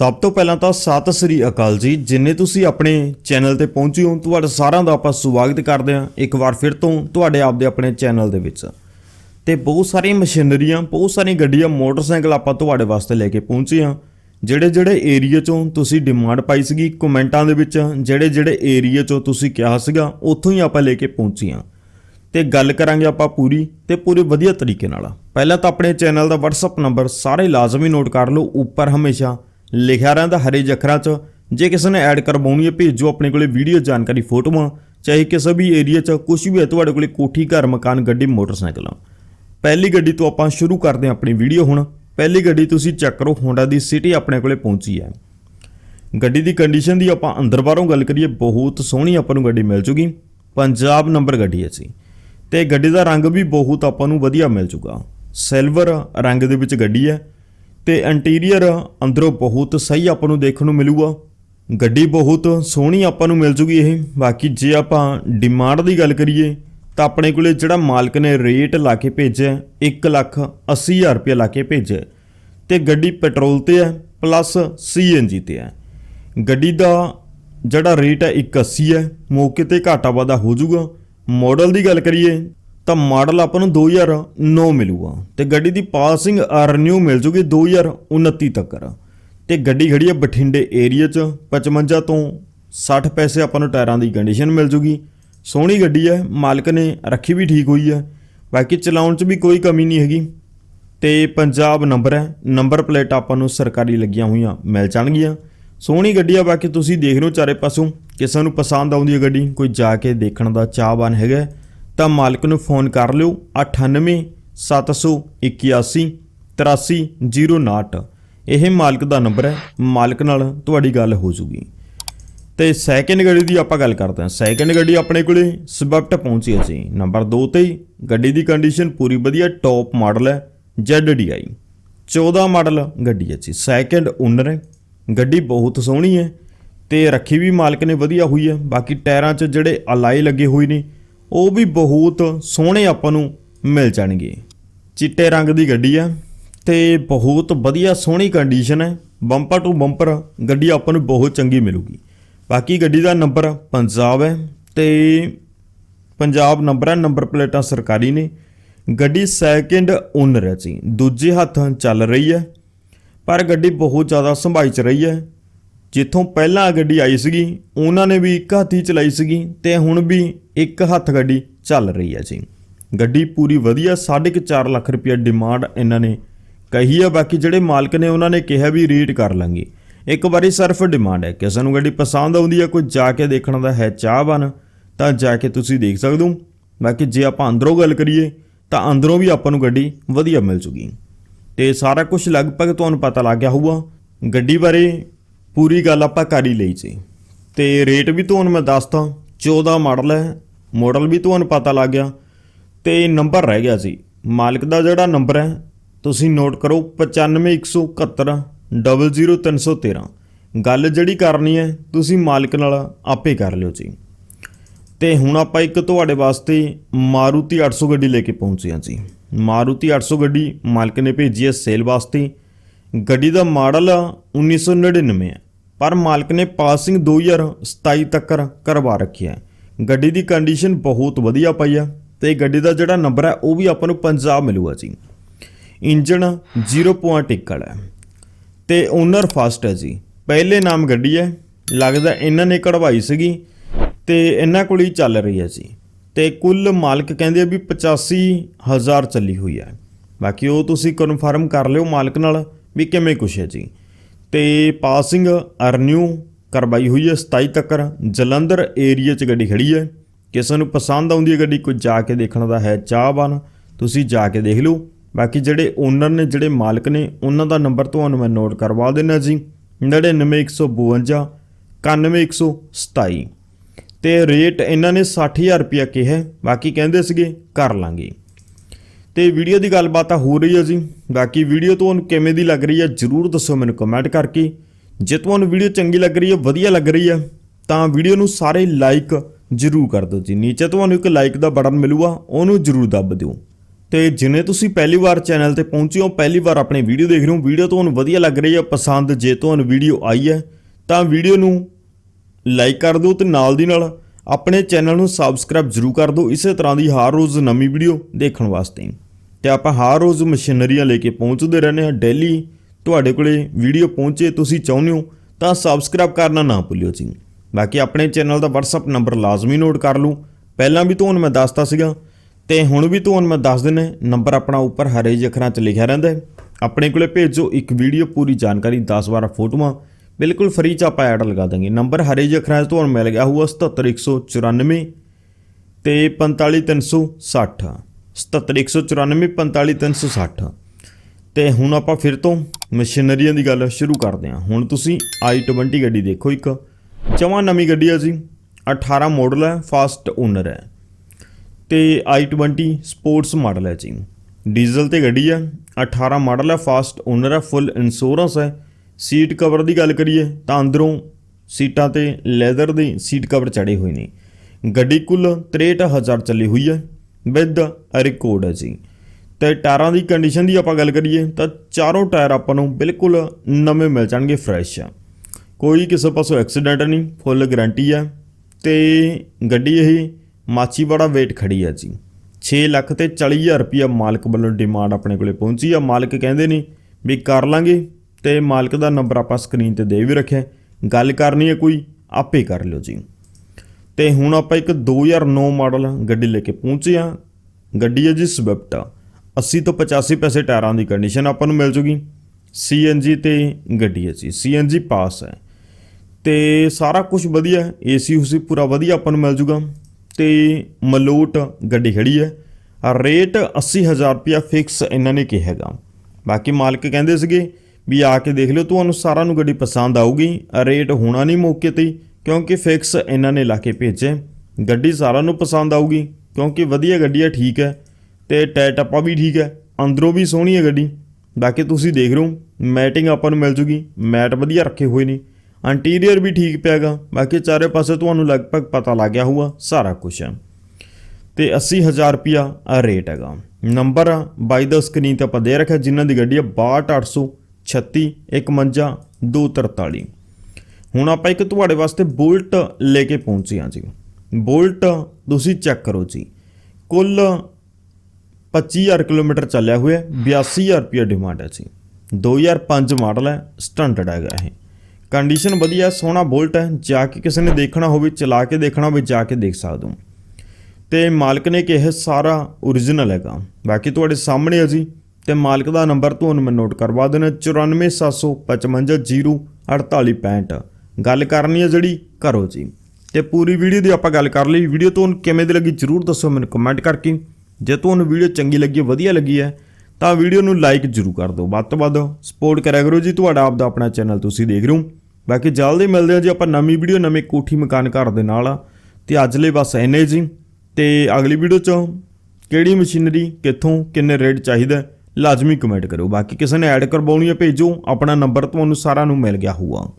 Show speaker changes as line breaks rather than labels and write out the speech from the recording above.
ਸਭ ਤੋਂ ਪਹਿਲਾਂ ਤਾਂ ਸਤਿ ਸ੍ਰੀ ਅਕਾਲ ਜੀ। ਜਿੰਨੇ ਤੁਸੀਂ ਆਪਣੇ ਚੈਨਲ ਤੇ ਪਹੁੰਚੇ ਹੋ, ਤੁਹਾਡਾ ਸਾਰਿਆਂ ਦਾ ਆਪਾਂ ਸਵਾਗਤ ਕਰਦੇ ਹਾਂ। ਇੱਕ ਵਾਰ ਫਿਰ ਤੋਂ ਤੁਹਾਡੇ ਆਪਦੇ ਆਪਣੇ ਚੈਨਲ ਦੇ ਵਿੱਚ। ਤੇ ਬਹੁਤ ਸਾਰੀਆਂ ਮਸ਼ੀਨਰੀਆਂ, ਬਹੁਤ ਸਾਰੀਆਂ ਗੱਡੀਆਂ, ਮੋਟਰਸਾਈਕਲ ਆਪਾਂ ਤੁਹਾਡੇ ਵਾਸਤੇ ਲੈ ਕੇ ਪਹੁੰਚੇ ਹਾਂ। ਜਿਹੜੇ ਜਿਹੜੇ ਏਰੀਆ ਚੋਂ ਤੁਸੀਂ ਡਿਮਾਂਡ ਪਾਈ ਸੀਗੀ ਕਮੈਂਟਾਂ ਦੇ ਵਿੱਚ ਜਿਹੜੇ ਜਿਹੜੇ ਏਰੀਆ ਚੋਂ ਤੁਸੀਂ ਕਿਹਾ ਸੀਗਾ, ਉੱਥੋਂ ਹੀ ਆਪਾਂ ਲੈ ਕੇ ਪਹੁੰਚੇ ਹਾਂ। ਤੇ ਗੱਲ ਕਰਾਂਗੇ ਆਪਾਂ ਪੂਰੀ ਤੇ ਪੂਰੇ ਵਧੀਆ ਤਰੀਕੇ ਨਾਲ। ਪਹਿਲਾਂ ਤਾਂ ਆਪਣੇ ਚੈਨਲ ਦਾ WhatsApp ਨੰਬਰ ਸਾਰੇ ਲਾਜ਼ਮੀ ਨੋਟ ਕਰ ਲਓ, ਉੱਪਰ ਹਮੇਸ਼ਾ ਲਿਖਿਆ ਰਹਿੰਦਾ ਹਰੇ ਅੱਖਰਾਂ 'ਚ। ਜੇ ਕਿਸੇ ਨੇ ਐਡ ਕਰਵਾਉਣੀ ਹੈ, ਭੇਜੋ ਆਪਣੇ ਕੋਲੇ ਵੀਡੀਓ ਜਾਣਕਾਰੀ ਫੋਟੋਆਂ, ਚਾਹੇ ਕਿਸੇ ਵੀ ਏਰੀਆ 'ਚ ਕੁਝ ਵੀ ਹੈ, ਤੁਹਾਡੇ ਕੋਲੇ ਕੋਠੀ, ਘਰ, ਮਕਾਨ, ਗੱਡੀ, ਮੋਟਰਸਾਈਕਲ। ਪਹਿਲੀ ਗੱਡੀ ਤੋਂ ਆਪਾਂ ਸ਼ੁਰੂ ਕਰਦੇ ਹਾਂ ਆਪਣੀ ਵੀਡੀਓ ਹੁਣ। ਪਹਿਲੀ ਗੱਡੀ ਤੁਸੀਂ ਚੈੱਕ ਕਰੋ ਹੋਂਡਾ ਦੀ ਸਿਟੀ ਆਪਣੇ ਕੋਲੇ ਪਹੁੰਚੀ ਹੈ। ਗੱਡੀ ਦੀ ਕੰਡੀਸ਼ਨ ਦੀ ਆਪਾਂ ਅੰਦਰ ਬਾਹਰੋਂ ਗੱਲ ਕਰੀਏ, ਬਹੁਤ ਸੋਹਣੀ ਆਪਾਂ ਨੂੰ ਗੱਡੀ ਮਿਲ ਜੂਗੀ ਪੰਜਾਬ ਨੰਬਰ ਗੱਡੀ ਹੈ ਜੀ। ਤੇ ਗੱਡੀ ਦਾ ਰੰਗ ਵੀ ਬਹੁਤ ਆਪਾਂ ਨੂੰ ਵਧੀਆ ਮਿਲ ਜੂਗਾ ਸਿਲਵਰ ਰੰਗ ਦੇ ਵਿੱਚ ਗੱਡੀ ਹੈ। ਤੇ ਇੰਟੀਰੀਅਰ ਅੰਦਰੋਂ ਬਹੁਤ ਸਹੀ ਆਪਾਂ ਨੂੰ ਦੇਖਣ ਨੂੰ ਮਿਲੂਗਾ। ਗੱਡੀ ਬਹੁਤ ਸੋਹਣੀ ਆਪਾਂ ਨੂੰ ਮਿਲ ਜੂਗੀ ਇਹ। ਬਾਕੀ ਜੇ ਆਪਾਂ ਡਿਮਾਂਡ ਦੀ ਗੱਲ ਕਰੀਏ, ਤਾਂ ਆਪਣੇ ਕੋਲੇ ਜਿਹੜਾ ਮਾਲਕ ਨੇ ਰੇਟ ਲਾ ਕੇ ਭੇਜਿਆ 1 ਲੱਖ 80 ਹਜ਼ਾਰ ਰੁਪਏ ਲਾ ਕੇ ਭੇਜਿਆ ਤੇ ਗੱਡੀ ਪੈਟਰੋਲ ਤੇ ਹੈ ਪਲੱਸ ਸੀਐਨਜੀ ਤੇ ਹੈ। ਗੱਡੀ ਦਾ ਜਿਹੜਾ ਰੇਟ ਹੈ 180 ਹੈ। ਮੌਕੇ ਤੇ ਘਾਟਾ ਵਾਧਾ ਹੋ ਜਾਊਗਾ ਮਾਡਲ ਦੀ ਗੱਲ ਕਰੀਏ ਤਾਂ ਮਾਡਲ ਆਪਾਂ ਨੂੰ 2009 ਮਿਲੂਗਾ। ਤੇ ਗੱਡੀ ਦੀ ਪਾਸਿੰਗ ਰਿਨਿਊ ਮਿਲ ਜੂਗੀ 2029 ਤੱਕ। ਤੇ ਗੱਡੀ ਖੜੀ ਹੈ ਬਠਿੰਡੇ ਏਰੀਆ 'ਚ 55 ਤੋਂ 60 ਪੈਸੇ ਆਪਾਂ ਨੂੰ ਟਾਇਰਾਂ ਦੀ ਕੰਡੀਸ਼ਨ ਮਿਲ ਜੂਗੀ। ਸੋਹਣੀ ਗੱਡੀ ਹੈ, ਮਾਲਕ ਨੇ ਰੱਖੀ ਵੀ ਠੀਕ ਹੋਈ ਹੈ। ਬਾਕੀ ਚਲਾਉਣ 'ਚ ਵੀ ਕੋਈ ਕਮੀ ਨਹੀਂ ਹੈਗੀ। ਤੇ ਪੰਜਾਬ ਨੰਬਰ ਹੈ, ਨੰਬਰ ਪਲੇਟ ਆਪਾਂ ਨੂੰ ਸਰਕਾਰੀ ਲੱਗੀਆਂ ਹੋਈਆਂ ਮਿਲ ਜਾਣਗੀਆਂ। ਸੋਹਣੀ ਗੱਡੀ ਆ, ਬਾਕੀ ਤੁਸੀਂ ਦੇਖ ਲਓ ਚਾਰੇ ਪਾਸੋਂ। ਕਿਸੇ ਨੂੰ ਪਸੰਦ ਆਉਂਦੀ ਹੈ ਗੱਡੀ, ਕੋਈ ਜਾ ਕੇ ਦੇਖਣ ਦਾ ਚਾਹਵਾਨ ਹੈਗਾ। ਤਾਂ ਮਾਲਕ ਨੂੰ ਫੋਨ ਕਰ ਲਿਓ 98 781 8309 ਇਹ ਮਾਲਕ ਦਾ ਨੰਬਰ ਹੈ। ਮਾਲਕ ਨਾਲ ਤੁਹਾਡੀ ਗੱਲ ਹੋ ਜੂਗੀ। ਤੇ ਸੈਕਿੰਡ ਗੱਡੀ ਦੀ ਆਪਾਂ ਗੱਲ ਕਰਦੇ ਹਾਂ। ਸੈਕਿੰਡ ਗੱਡੀ ਆਪਣੇ ਕੋਲੇ ਸਵਿਫਟ ਪਹੁੰਚੀ ਹੈ ਜੀ। ਨੰਬਰ 2 ਤੇ ਹੀ ਗੱਡੀ ਦੀ ਕੰਡੀਸ਼ਨ ਪੂਰੀ ਵਧੀਆ ਟੌਪ ਮਾਡਲ ਹੈ ZDI 14 ਮਾਡਲ ਗੱਡੀ ਹੈ ਜੀ। ਸੈਕਿੰਡ ਓਨਰ ਹੈ। ਗੱਡੀ ਬਹੁਤ ਸੋਹਣੀ ਹੈ ਤੇ ਰੱਖੀ ਵੀ ਮਾਲਕ ਨੇ ਵਧੀਆ ਹੋਈ ਹੈ। ਬਾਕੀ ਟਾਇਰਾਂ 'ਚ ਜਿਹੜੇ ਅਲਾਈ ਲੱਗੇ ਹੋਏ ਨੇ ਉਹ ਵੀ ਬਹੁਤ ਸੋਹਣੇ ਆਪਾਂ ਨੂੰ ਮਿਲ ਜਾਣਗੇ। ਚਿੱਟੇ ਰੰਗ ਦੀ ਗੱਡੀ ਹੈ ਤੇ ਬਹੁਤ ਵਧੀਆ ਸੋਹਣੀ ਕੰਡੀਸ਼ਨ ਹੈ। ਬੰਪਰ ਟੂ ਬੰਪਰ ਗੱਡੀ ਆਪਾਂ ਨੂੰ ਬਹੁਤ ਚੰਗੀ ਮਿਲੂਗੀ। ਬਾਕੀ ਗੱਡੀ ਦਾ ਨੰਬਰ ਪੰਜਾਬ ਹੈ ਤੇ ਪੰਜਾਬ ਨੰਬਰ ਹੈ ਨੰਬਰ ਪਲੇਟਾਂ ਸਰਕਾਰੀ ਨੇ। ਗੱਡੀ ਸੈਕਿੰਡ ਓਨਰ ਹੈ ਜੀ। ਦੂਜੇ ਹੱਥ ਚੱਲ ਰਹੀ ਹੈ। ਪਰ ਗੱਡੀ ਬਹੁਤ ਜ਼ਿਆਦਾ ਸੰਭਾਈ ਚ ਰਹੀ ਹੈ। ਜਿੱਥੋਂ ਪਹਿਲਾਂ ਗੱਡੀ ਆਈ ਸੀਗੀ, ਉਹਨਾਂ ਨੇ ਵੀ ਇੱਕ ਹੱਥ ਹੀ ਚਲਾਈ ਸੀਗੀ ਤੇ ਹੁਣ ਵੀ ਇੱਕ ਹੱਥ ਗੱਡੀ ਚੱਲ ਰਹੀ ਹੈ ਜੀ। ਗੱਡੀ ਪੂਰੀ ਵਧੀਆ 4.5 ਲੱਖ ਰੁਪਏ ਡਿਮਾਂਡ ਇਹਨਾਂ ਨੇ ਕਹੀ ਆ, ਬਾਕੀ ਜਿਹੜੇ ਮਾਲਕ ਨੇ ਉਹਨਾਂ ਨੇ ਕਿਹਾ ਵੀ ਰੇਟ ਕਰ ਲਾਂਗੇ। ਇੱਕ ਵਾਰੀ ਸਿਰਫ ਡਿਮਾਂਡ ਹੈ ਕਿਸੇ ਨੂੰ ਗੱਡੀ ਪਸੰਦ ਆਉਂਦੀ ਹੈ ਕੋਈ ਜਾ ਕੇ ਦੇਖਣ ਦਾ ਹੈ ਚਾਹਵਾਨ, ਤਾਂ ਜਾ ਕੇ ਤੁਸੀਂ ਦੇਖ ਸਕਦੇ ਹੋ। ਬਾਕੀ ਜੇ ਆਪਾਂ ਅੰਦਰੋਂ ਗੱਲ ਕਰੀਏ, ਤਾਂ ਅੰਦਰੋਂ ਵੀ ਆਪਾਂ ਨੂੰ ਗੱਡੀ ਵਧੀਆ ਮਿਲ ਜੂਗੀ। ਤੇ ਸਾਰਾ ਕੁਝ ਲਗਭਗ ਤੁਹਾਨੂੰ ਪਤਾ ਲੱਗ ਗਿਆ ਹੋਊਗਾ, ਗੱਡੀ ਬਾਰੇ ਪੂਰੀ ਗੱਲ ਆਪਾਂ ਕਰ ਹੀ ਲਈ ਸੀ। ਤੇ ਰੇਟ ਵੀ ਤੁਹਾਨੂੰ ਮੈਂ ਦੱਸਤਾ 14 ਮਾਡਲ ਹੈ ਮਾਡਲ ਵੀ ਤੁਹਾਨੂੰ ਪਤਾ ਲੱਗ ਗਿਆ। ਤੇ ਨੰਬਰ ਰਹਿ ਗਿਆ ਸੀ। ਮਾਲਕ ਦਾ ਜਿਹੜਾ ਨੰਬਰ ਹੈ, ਤੁਸੀਂ ਨੋਟ ਕਰੋ 95171 00313 ਗੱਲ ਜਿਹੜੀ ਕਰਨੀ ਹੈ, ਤੁਸੀਂ ਮਾਲਕ ਨਾਲ ਆਪੇ ਕਰ ਲਿਓ ਜੀ। ਤੇ ਹੁਣ ਆਪਾਂ ਇੱਕ ਤੁਹਾਡੇ ਵਾਸਤੇ ਮਾਰੂਤੀ 800 ਗੱਡੀ ਲੈ ਕੇ ਪਹੁੰਚੇ ਹਾਂ ਜੀ। ਮਾਰੂਤੀ 800 ਗੱਡੀ ਮਾਲਕ ਨੇ ਭੇਜੀ ਹੈ ਸੇਲ ਵਾਸਤੇ। ਗੱਡੀ ਦਾ ਮਾਡਲ 1999 ਹੈ, ਪਰ ਮਾਲਕ ਨੇ ਪਾਸਿੰਗ 2027 ਤੱਕ ਕਰਵਾ ਰੱਖੀ ਹੈ। ਗੱਡੀ ਦੀ ਕੰਡੀਸ਼ਨ ਬਹੁਤ ਵਧੀਆ ਪਈ ਆ ਤੇ ਗੱਡੀ ਦਾ ਜਿਹੜਾ ਨੰਬਰ ਹੈ, ਉਹ ਵੀ ਆਪਾਂ ਨੂੰ ਪੰਜਾਬ ਮਿਲੂਗਾ ਜੀ। ਇੰਜਨ 0.1 ਵਾਲਾ ਹੈ ਤੇ ਓਨਰ ਫਾਸਟ ਹੈ ਜੀ। ਪਹਿਲੇ ਨਾਮ ਗੱਡੀ ਹੈ, ਲੱਗਦਾ ਇਹਨਾਂ ਨੇ ਕਢਵਾਈ ਸੀਗੀ ਤੇ ਇਹਨਾਂ ਕੋਲ ਹੀ ਚੱਲ ਰਹੀ ਹੈ ਜੀ। ਤੇ ਕੁੱਲ ਮਾਲਕ ਕਹਿੰਦੇ ਆ ਵੀ 85000 ਚੱਲੀ ਹੋਈ ਹੈ। ਬਾਕੀ ਉਹ ਤੁਸੀਂ ਕਨਫਰਮ ਕਰ ਲਿਓ ਮਾਲਕ ਨਾਲ। ਵੀ ਕਿਵੇਂ ਕੁਛ ਹੈ ਜੀ? ਤੇ ਪਾਸਿੰਗ ਅਰਨਿਊ ਕਰਵਾਈ ਹੋਈ ਹੈ 27 ਤੱਕ ਜਲੰਧਰ ਏਰੀਆ 'ਚ ਗੱਡੀ ਖੜੀ ਹੈ। ਕਿਸੇ ਨੂੰ ਪਸੰਦ ਆਉਂਦੀ ਹੈ ਗੱਡੀ, ਕੋਈ ਜਾ ਕੇ ਦੇਖਣ ਦਾ ਹੈ ਚਾਹਵਾਨ, ਤੁਸੀਂ ਜਾ ਕੇ ਦੇਖ ਲਓ। ਬਾਕੀ ਜਿਹੜੇ ਓਨਰ ਨੇ, ਜਿਹੜੇ ਮਾਲਕ ਨੇ, ਉਹਨਾਂ ਦਾ ਨੰਬਰ ਤੁਹਾਨੂੰ ਮੈਂ ਨੋਟ ਕਰਵਾ ਦੇਣਾ ਜੀ। 99152 91127 ਤੇ ਰੇਟ ਇਹਨਾਂ ਨੇ 60000 ਰੁਪਇਆ ਕਿਹਾ ਬਾਕੀ ਕਹਿੰਦੇ ਸੀਗੇ, ਕਰ ਲਾਂਗੇ। ਤੇ ਵੀਡੀਓ ਦੀ ਗੱਲਬਾਤ ਤਾਂ ਹੋ ਰਹੀ ਹੈ ਜੀ। ਬਾਕੀ ਵੀਡੀਓ ਤੁਹਾਨੂੰ ਕਿਵੇਂ ਦੀ ਲੱਗ ਰਹੀ ਹੈ, ਜਰੂਰ ਦੱਸੋ ਮੈਨੂੰ ਕਮੈਂਟ ਕਰਕੇ। ਜੇ ਤੁਹਾਨੂੰ ਵੀਡੀਓ ਚੰਗੀ ਲੱਗ ਰਹੀ ਹੈ, ਵਧੀਆ ਲੱਗ ਰਹੀ ਹੈ, ਤਾਂ ਵੀਡੀਓ ਨੂੰ ਸਾਰੇ ਲਾਈਕ ਜਰੂਰ ਕਰ ਦਿਓ ਜੀ। ਨੀਚੇ ਤੁਹਾਨੂੰ ਇੱਕ ਲਾਈਕ ਦਾ ਬਟਨ ਮਿਲੂਗਾ, ਉਹਨੂੰ ਜਰੂਰ ਦੱਬ ਦਿਓ। ਤੇ ਜਿਨੇ ਤੁਸੀਂ ਪਹਿਲੀ ਵਾਰ ਚੈਨਲ ਤੇ ਪਹੁੰਚੇ ਹੋ, ਪਹਿਲੀ ਵਾਰ ਆਪਣੀ ਵੀਡੀਓ ਦੇਖ ਰਹੇ ਹੋ, ਵੀਡੀਓ ਤੁਹਾਨੂੰ ਵਧੀਆ ਲੱਗ ਰਹੀ ਹੈ, ਪਸੰਦ ਜੇ ਤੁਹਾਨੂੰ ਵੀਡੀਓ ਆਈ ਹੈ, ਤਾਂ ਵੀਡੀਓ ਨੂੰ ਲਾਈਕ ਕਰ ਦਿਓ ਤੇ ਨਾਲ ਦੀ ਨਾਲ ਆਪਣੇ ਚੈਨਲ ਨੂੰ ਸਬਸਕ੍ਰਾਈਬ ਜ਼ਰੂਰ ਕਰ ਦਿਓ। ਇਸੇ ਤਰ੍ਹਾਂ ਦੀ ਹਰ ਰੋਜ਼ ਨਵੀਂ ਵੀਡੀਓ ਦੇਖਣ ਵਾਸਤੇ। ਤੇ ਆਪਾਂ ਹਰ ਰੋਜ਼ ਮਸ਼ੀਨਰੀਆਂ ਲੈ ਕੇ ਪਹੁੰਚਦੇ ਰਹਿੰਦੇ ਹਾਂ ਡੇਲੀ ਤੁਹਾਡੇ ਕੋਲੇ ਵੀਡੀਓ ਪਹੁੰਚੇ, ਤੁਸੀਂ ਚਾਹੁੰਦੇ ਹੋ, ਤਾਂ ਸਬਸਕ੍ਰਾਈਬ ਕਰਨਾ ਨਾ ਭੁੱਲਿਓ ਜੀ। ਬਾਕੀ ਆਪਣੇ ਚੈਨਲ ਦਾ WhatsApp ਨੰਬਰ ਲਾਜ਼ਮੀ ਨੋਟ ਕਰ ਲਓ। ਪਹਿਲਾਂ ਵੀ ਤੁਹਾਨੂੰ ਮੈਂ ਦੱਸਤਾ ਸੀਗਾ, ਤੇ ਹੁਣ ਵੀ ਤੁਹਾਨੂੰ ਮੈਂ ਦੱਸ ਦਿੰਦਾ ਨੰਬਰ ਆਪਣਾ ਉੱਪਰ ਹਰੇ ਅੱਖਰਾਂ 'ਚ ਲਿਖਿਆ ਰਹਿੰਦਾ ਹੈ। ਆਪਣੇ ਕੋਲੇ ਭੇਜੋ ਇੱਕ ਵੀਡੀਓ ਪੂਰੀ ਜਾਣਕਾਰੀ 10 12 ਫੋਟੋਆਂ। ਬਿਲਕੁਲ ਫ੍ਰੀ ਚ ਆਪਾਂ ਐਡ ਲਗਾ ਦਾਂਗੇ। ਨੰਬਰ ਹਰੇ ਜਿਹੇ ਅੱਖਰਾਂ 'ਚ ਤੁਹਾਨੂੰ ਮਿਲ ਗਿਆ ਹੋਊਗਾ 77194 ਤੇ 45360 77194 45360 ਤੇ ਹੁਣ ਆਪਾਂ ਫਿਰ ਤੋਂ ਮਸ਼ੀਨਰੀਆਂ ਦੀ ਗੱਲ ਸ਼ੁਰੂ ਕਰਦੇ ਹਾਂ। ਹੁਣ ਤੁਸੀਂ i20 ਗੱਡੀ ਦੇਖੋ ਇੱਕ। ਜਮਾਂ ਨਵੀਂ ਗੱਡੀ ਆ ਜੀ। 18 ਮਾਡਲ ਹੈ ਫਾਸਟ ਓਨਰ ਹੈ। ਤੇ i20 ਸਪੋਰਟਸ ਮਾਡਲ ਹੈ ਜੀ। ਡੀਜ਼ਲ ਤੇ ਗੱਡੀ ਹੈ। 18 ਮਾਡਲ ਹੈ ਫਾਸਟ ਓਨਰ ਹੈ ਫੁੱਲ ਇੰਸ਼ੋਰੈਂਸ ਹੈ। ਸੀਟ ਕਵਰ ਦੀ ਗੱਲ ਕਰੀਏ ਤਾਂ ਅੰਦਰੋਂ ਸੀਟਾਂ ਤੇ ਲੈਦਰ ਦੇ ਸੀਟ ਕਵਰ ਚੜੇ ਹੋਏ ਨੇ। ਗੱਡੀ ਕੁੱਲ 63000 ਚੱਲੀ ਹੋਈ ਹੈ। ਵਿਦ ਰਿਕਾਰਡ ਹੈ ਜੀ। ਤੇ ਟਾਇਰਾਂ ਦੀ ਕੰਡੀਸ਼ਨ ਦੀ ਆਪਾਂ ਗੱਲ ਕਰੀਏ ਤਾਂ ਚਾਰੋਂ ਟਾਇਰ ਆਪਾਂ ਨੂੰ ਬਿਲਕੁਲ ਨਵੇਂ ਮਿਲ ਜਾਣਗੇ ਫਰੈਸ਼ ਆ। ਕੋਈ ਕਿਸੇ ਪਾਸੋਂ ਐਕਸੀਡੈਂਟ ਨਹੀਂ ਫੁੱਲ ਗਾਰੰਟੀ ਹੈ ਤੇ ਗੱਡੀ ਇਹ ਮਾਚੀਵਾੜਾ ਵੇਟ ਖੜੀ ਹੈ ਜੀ। 6 ਲੱਖ ਤੇ 40000 ਰੁਪਇਆ ਮਾਲਕ ਵੱਲੋਂ ਡਿਮਾਂਡ ਆਪਣੇ ਕੋਲੇ ਪਹੁੰਚੀ ਆ। ਮਾਲਕ ਕਹਿੰਦੇ ਨੇ ਵੀ ਕਰ ਲਾਂਗੇ। ਤੇ ਮਾਲਕ ਦਾ ਨੰਬਰ ਆਪਾਂ ਸਕਰੀਨ ਤੇ ਦੇ ਵੀ ਰੱਖਿਆ ਗੱਲ ਕਰਨੀ ਹੈ ਕੋਈ, ਆਪੇ ਕਰ ਲਿਓ ਜੀ। ਤੇ ਹੁਣ ਆਪਾਂ ਇੱਕ 2009 ਮਾਡਲ ਗੱਡੀ ਲੈ ਕੇ ਪਹੁੰਚੇ ਆ ਗੱਡੀ ਹੈ ਜੀ ਸਵਿਫਟ 80 ਤੋਂ 85 ਪੈਸੇ ਟਾਇਰਾਂ ਦੀ ਕੰਡੀਸ਼ਨ ਆਪਾਂ ਨੂੰ ਮਿਲ ਜੂਗੀ। ਸੀਐਨਜੀ ਤੇ ਗੱਡੀ ਹੈ ਜੀ। ਸੀਐਨਜੀ ਪਾਸ ਹੈ। ਤੇ ਸਾਰਾ ਕੁਝ ਵਧੀਆ ਹੈ। ਏਸੀ ਉਸੀ ਪੂਰਾ ਵਧੀਆ ਆਪਾਂ ਨੂੰ ਮਿਲ ਜੂਗਾ। ਤੇ ਮਲੋਟ ਗੱਡੀ ਖੜੀ ਹੈ। ਆ ਰੇਟ 80000 ਰੁਪਿਆ ਫਿਕਸ ਇਹਨਾਂ ਨੇ ਕਿਹਾ ਬਾਕੀ ਮਾਲਕ ਕਹਿੰਦੇ ਸੀਗੇ ਵੀ ਆ ਕੇ ਦੇਖ ਲਿਓ ਤੁਹਾਨੂੰ ਸਾਰਿਆਂ ਨੂੰ ਗੱਡੀ ਪਸੰਦ ਆਊਗੀ। ਰੇਟ ਹੋਣਾ ਨਹੀਂ ਮੌਕੇ ਤੇ ਹੀ, ਕਿਉਂਕਿ ਫਿਕਸ ਇਹਨਾਂ ਨੇ ਲਾ ਕੇ ਭੇਜੇ। ਗੱਡੀ ਸਾਰਿਆਂ ਨੂੰ ਪਸੰਦ ਆਊਗੀ ਕਿਉਂਕਿ ਵਧੀਆ ਗੱਡੀ ਹੈ ਠੀਕ ਹੈ। ਤੇ ਟਾਇਰ ਟੱਪਾ ਵੀ ਠੀਕ ਹੈ ਅੰਦਰੋਂ ਵੀ ਸੋਹਣੀ ਹੈ ਗੱਡੀ। ਬਾਕੀ ਤੁਸੀਂ ਦੇਖ ਰਹੇ ਹੋ ਮੈਟਿੰਗ ਆਪਾਂ ਨੂੰ ਮਿਲ ਜੂਗੀ। ਮੈਟ ਵਧੀਆ ਰੱਖੇ ਹੋਏ ਨੇ। ਇੰਟੀਰੀਅਰ ਵੀ ਠੀਕ ਪਿਆਗਾ। ਬਾਕੀ ਚਾਰੇ ਪਾਸੇ ਤੁਹਾਨੂੰ ਲਗਭਗ ਪਤਾ ਲੱਗ ਗਿਆ ਹੋਊਗਾ ਸਾਰਾ ਕੁਝ ਹੈ ਤੇ 80000 ਰੁਪਿਆ ਰੇਟ ਹੈਗਾ। ਨੰਬਰ ਬਾਈ ਦਾ ਸਕਰੀਨ ਤੇ ਆਪਾਂ ਦੇ ਰੱਖਿਆ ਜਿਨ੍ਹਾਂ ਦੀ ਗੱਡੀ ਹੈ 62836 51 243 ਹੁਣ ਆਪਾਂ ਇੱਕ ਤੁਹਾਡੇ ਵਾਸਤੇ ਬੁਲਟ ਲੈ ਕੇ ਪਹੁੰਚੇ ਹਾਂ ਜੀ। ਬੁਲਟ ਤੁਸੀਂ ਚੈੱਕ ਕਰੋ ਜੀ। ਕੁੱਲ 25000 ਕਿਲੋਮੀਟਰ ਚੱਲਿਆ ਹੋਇਆ ਹੈ 82000 ਰੁਪਏ ਡਿਮਾਂਡ ਹੈ ਜੀ। 2005 ਮਾਡਲ ਹੈ ਸਟੈਂਡਰਡ ਹੈਗਾ ਇਹ। ਕੰਡੀਸ਼ਨ ਵਧੀਆ, ਸੋਹਣਾ ਬੁਲਟ ਹੈ, ਜਾ ਕੇ ਕਿਸੇ ਨੇ ਦੇਖਣਾ ਹੋਵੇ, ਚਲਾ ਕੇ ਦੇਖਣਾ ਹੋਵੇ, ਜਾ ਕੇ ਦੇਖ ਸਕਦੇ ਹੋ। ਤੇ ਮਾਲਕ ਨੇ ਕਿਹਾ ਸਾਰਾ origignal ਹੈਗਾ। ਬਾਕੀ ਤੁਹਾਡੇ ਸਾਹਮਣੇ ਹੈ ਜੀ। ਤੇ ਮਾਲਕ ਦਾ ਨੰਬਰ ਤੁਹਾਨੂੰ ਮੈਂ ਨੋਟ ਕਰਵਾ ਦੇਣਾ 9475504865 ਗੱਲ ਕਰਨੀ ਹੈ ਜਿਹੜੀ, ਕਰੋ ਜੀ। ਤੇ ਪੂਰੀ ਵੀਡੀਓ ਦੀ ਆਪਾਂ ਗੱਲ ਕਰ ਲਈ। ਵੀਡੀਓ ਤੁਹਾਨੂੰ ਕਿਵੇਂ ਦੀ ਲੱਗੀ, ਜਰੂਰ ਦੱਸੋ ਮੈਨੂੰ ਕਮੈਂਟ ਕਰਕੇ। ਜੇ ਤੁਹਾਨੂੰ ਵੀਡੀਓ ਚੰਗੀ ਲੱਗੀ, ਵਧੀਆ ਲੱਗੀ ਹੈ, ਤਾਂ ਵੀਡੀਓ ਨੂੰ ਲਾਈਕ ਜਰੂਰ ਕਰ ਦਿਓ। ਵੱਧ ਤੋਂ ਵੱਧ ਸਪੋਰਟ ਕਰਿਆ ਕਰੋ ਜੀ, ਤੁਹਾਡਾ ਆਪਦਾ ਆਪਣਾ ਚੈਨਲ ਤੁਸੀਂ ਦੇਖ ਰਹੇ ਹੋ। ਬਾਕੀ ਜਲਦੀ ਮਿਲਦੇ ਹਾਂ ਜੀ ਆਪਾਂ ਨਵੀਂ ਵੀਡੀਓ, ਨਵੇਂ ਕੋਠੀ ਮਕਾਨ ਘਰ ਦੇ ਨਾਲ। ਤੇ ਅੱਜ ਲਈ ਬਸ ਇੰਨੇ ਜੀ। ਤੇ ਅਗਲੀ ਵੀਡੀਓ ਚ ਕਿਹੜੀ ਮਸ਼ੀਨਰੀ, ਕਿੱਥੋਂ, ਕਿੰਨੇ ਰੇਟ ਚਾਹੀਦਾ ਲਾਜ਼ਮੀ ਕਮੈਂਟ ਕਰੋ ਬਾਕੀ ਕਿਸੇ ਨੇ ਐਡ ਕਰਵਾਉਣੀ ਹੈ, ਭੇਜੋ। ਆਪਣਾ ਨੰਬਰ ਤੁਹਾਨੂੰ ਸਾਰਿਆਂ ਨੂੰ ਮਿਲ ਗਿਆ ਹੋਊਗਾ।